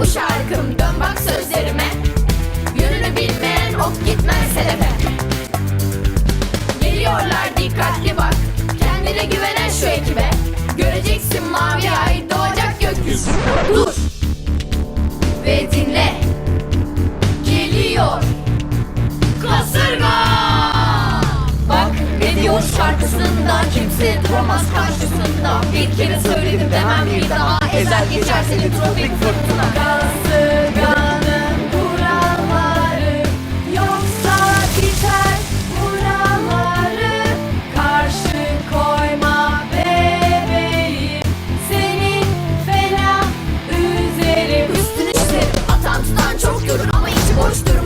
bu şarkım. Dön bak sözlerime. Yönünü bilmeyen ok gitmez hedefe. Geliyorlar dikkatli bak. Kendine güvenen şu ekibe. Göreceksin mavi ay doğacak gökyüzü. Dur. Ve dinle Boş şarkısında kimse duramaz karşısında. Bir kere söyledim demem bir daha Ezel geçer seni trafik fırtına. Gazı ganın kuralları Yoksa biter buraları Karşı koyma bebeğim Senin fena üzerim Üstüne üzerim atan çok görür ama içi boştur.